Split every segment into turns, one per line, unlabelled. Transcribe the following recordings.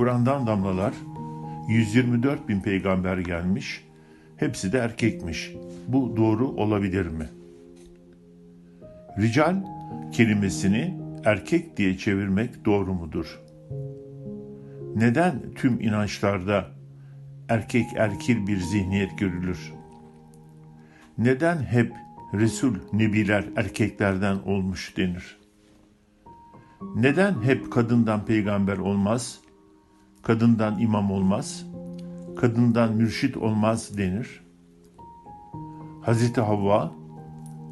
Kur'an'dan damlalar 124 bin peygamber gelmiş. Hepsi de erkekmiş. Bu doğru olabilir mi? Rical kelimesini erkek diye çevirmek doğru mudur? Neden tüm inançlarda erkek erkil bir zihniyet görülür? Neden hep Resul, Nebiler erkeklerden olmuş denir? Neden hep kadından peygamber olmaz, kadından imam olmaz, kadından mürşit olmaz denir? Hazreti Havva,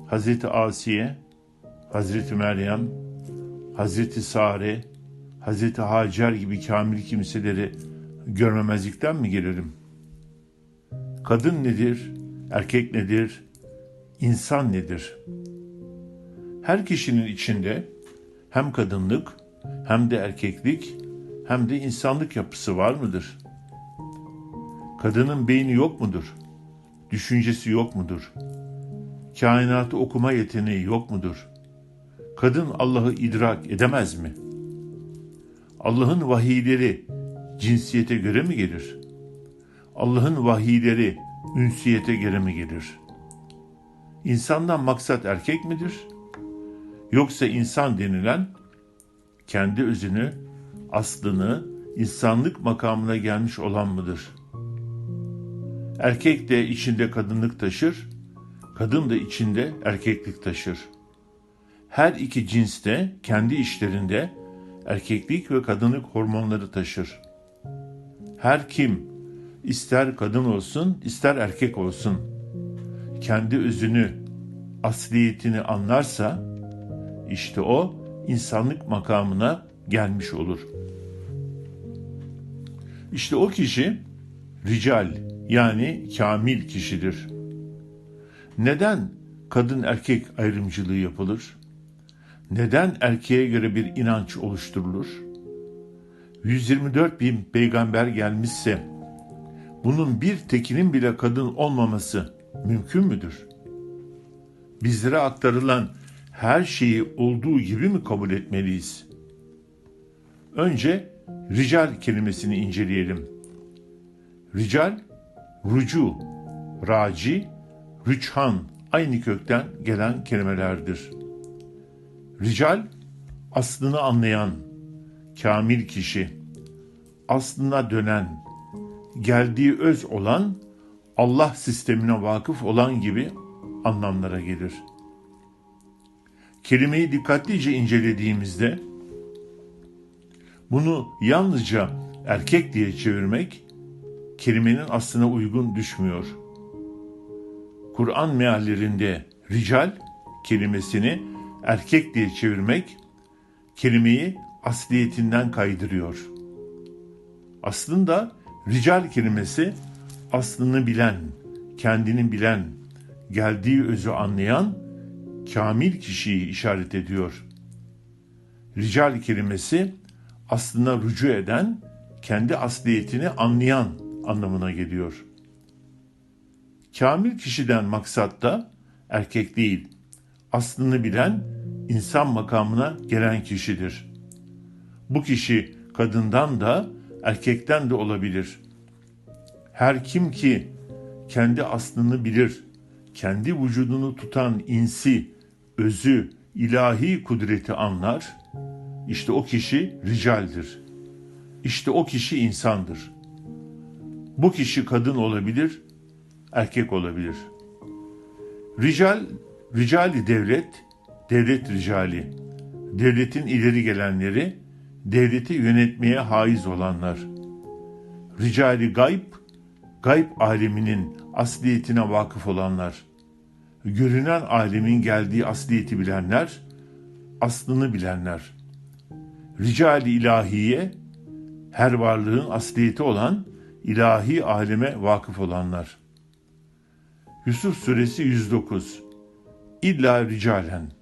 Hazreti Asiye, Hazreti Meryem, Hazreti Sare, Hazreti Hacer gibi kamil kimseleri görmemezlikten mi gelelim? Kadın nedir? Erkek nedir? İnsan nedir? Her kişinin içinde hem kadınlık hem de erkeklik hem de insanlık yapısı var mıdır? Kadının beyni yok mudur? Düşüncesi yok mudur? Kainatı okuma yeteneği yok mudur? Kadın Allah'ı idrak edemez mi? Allah'ın vahiyleri cinsiyete göre mi gelir? Allah'ın vahiyleri ünsiyete göre mi gelir? İnsandan maksat erkek midir? Yoksa insan denilen kendi özünü, aslını, insanlık makamına gelmiş olan mıdır? Erkek de içinde kadınlık taşır, kadın da içinde erkeklik taşır. Her iki cins de kendi işlerinde erkeklik ve kadınlık hormonları taşır. Her kim ister kadın olsun, ister erkek olsun, kendi özünü, asliyetini anlarsa, işte o insanlık makamına gelmiş olur. İşte o kişi rical yani kamil kişidir. Neden kadın erkek ayrımcılığı yapılır? Neden erkeğe göre bir inanç oluşturulur? 124 bin peygamber gelmişse bunun bir tekinin bile kadın olmaması mümkün müdür? Bizlere aktarılan her şeyi olduğu gibi mi kabul etmeliyiz? Önce rical kelimesini inceleyelim. Rical, rucu, raci, rüçhan aynı kökten gelen kelimelerdir. Rical, aslını anlayan, kamil kişi, aslına dönen, geldiği öz olan, Allah sistemine vakıf olan gibi anlamlara gelir. Kelimeyi dikkatlice incelediğimizde bunu yalnızca erkek diye çevirmek kelimenin aslına uygun düşmüyor. Kur'an meallerinde rical kelimesini erkek diye çevirmek kelimeyi asliyetinden kaydırıyor. Aslında rical kelimesi aslını bilen, kendini bilen, geldiği özü anlayan kamil kişiyi işaret ediyor. Rical kelimesi aslına rücu eden, kendi asliyetini anlayan anlamına geliyor. Kamil kişiden maksat da erkek değil, aslını bilen, insan makamına gelen kişidir. Bu kişi kadından da erkekten de olabilir. Her kim ki kendi aslını bilir, kendi vücudunu tutan insi, özü, ilahi kudreti anlar, işte o kişi ricaldir. İşte o kişi insandır. Bu kişi kadın olabilir, erkek olabilir. Rical, ricali devlet, devlet ricali. Devletin ileri gelenleri, devleti yönetmeye haiz olanlar. Ricali gayb, gayb aleminin asliyetine vakıf olanlar. Görünen alemin geldiği asliyeti bilenler, aslını bilenler. Ricali ilahiye, her varlığın asliyeti olan ilahi aleme vakıf olanlar. Yusuf Suresi 109 İlla ricalen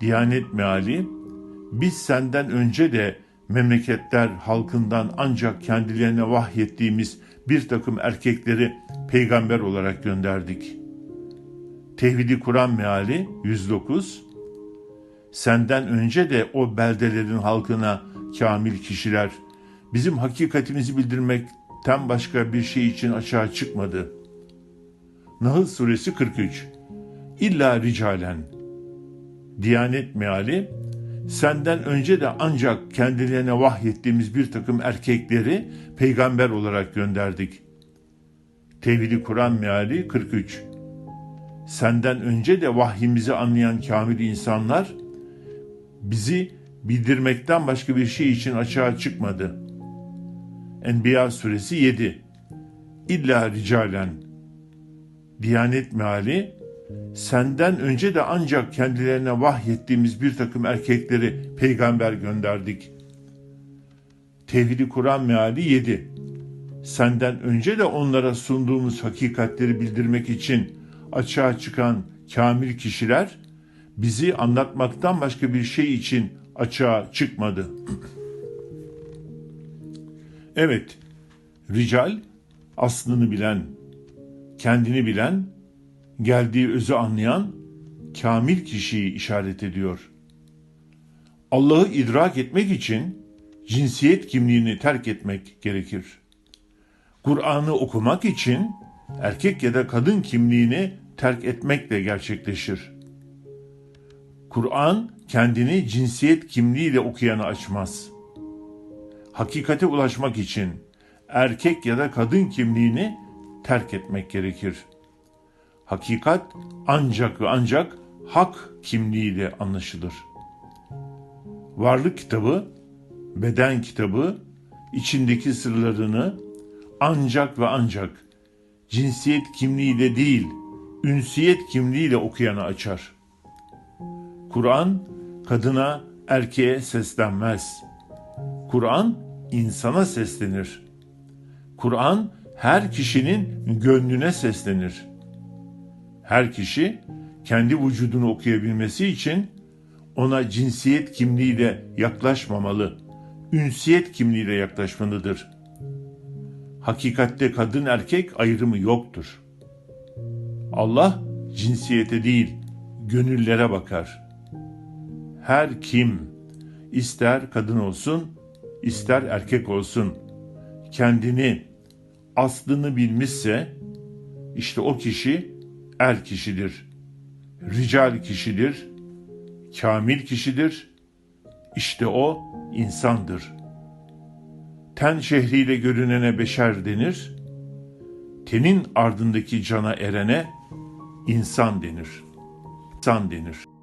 Diyanet meali biz senden önce de memleketler halkından ancak kendilerine vahyettiğimiz bir takım erkekleri peygamber olarak gönderdik. Tevhidi Kur'an meali 109 Senden önce de o beldelerin halkına kamil kişiler, bizim hakikatimizi bildirmekten başka bir şey için açığa çıkmadı. Nahl suresi 43 İlla ricalen Diyanet meali senden önce de ancak kendilerine vahyettiğimiz bir takım erkekleri peygamber olarak gönderdik. Tevhidi Kur'an meali 43 Senden önce de vahyimizi anlayan kamil insanlar bizi bildirmekten başka bir şey için açığa çıkmadı. Enbiya suresi 7 İlla ricalen Diyanet meali senden önce de ancak kendilerine vahyettiğimiz bir takım erkekleri peygamber gönderdik. Tevhidi Kur'an meali 7 Senden önce de onlara sunduğumuz hakikatleri bildirmek için açığa çıkan kamil kişiler bizi anlatmaktan başka bir şey için açığa çıkmadı. evet, rical aslını bilen, kendini bilen, geldiği özü anlayan kamil kişiyi işaret ediyor. Allah'ı idrak etmek için cinsiyet kimliğini terk etmek gerekir. Kur'an'ı okumak için erkek ya da kadın kimliğini terk etmekle gerçekleşir. Kur'an kendini cinsiyet kimliğiyle okuyanı açmaz. Hakikate ulaşmak için erkek ya da kadın kimliğini terk etmek gerekir. Hakikat ancak ve ancak hak kimliğiyle anlaşılır. Varlık kitabı, beden kitabı, içindeki sırlarını ancak ve ancak cinsiyet kimliğiyle değil, ünsiyet kimliğiyle okuyanı açar. Kur'an kadına, erkeğe seslenmez. Kur'an insana seslenir. Kur'an her kişinin gönlüne seslenir. Her kişi kendi vücudunu okuyabilmesi için ona cinsiyet kimliğiyle yaklaşmamalı, ünsiyet kimliğiyle yaklaşmalıdır. Hakikatte kadın erkek ayrımı yoktur. Allah cinsiyete değil, gönüllere bakar. Her kim, ister kadın olsun, ister erkek olsun, kendini, aslını bilmişse, işte o kişi er kişidir, rical kişidir, kamil kişidir, işte o insandır. Ten şehriyle görünene beşer denir, tenin ardındaki cana erene insan denir. İnsan denir.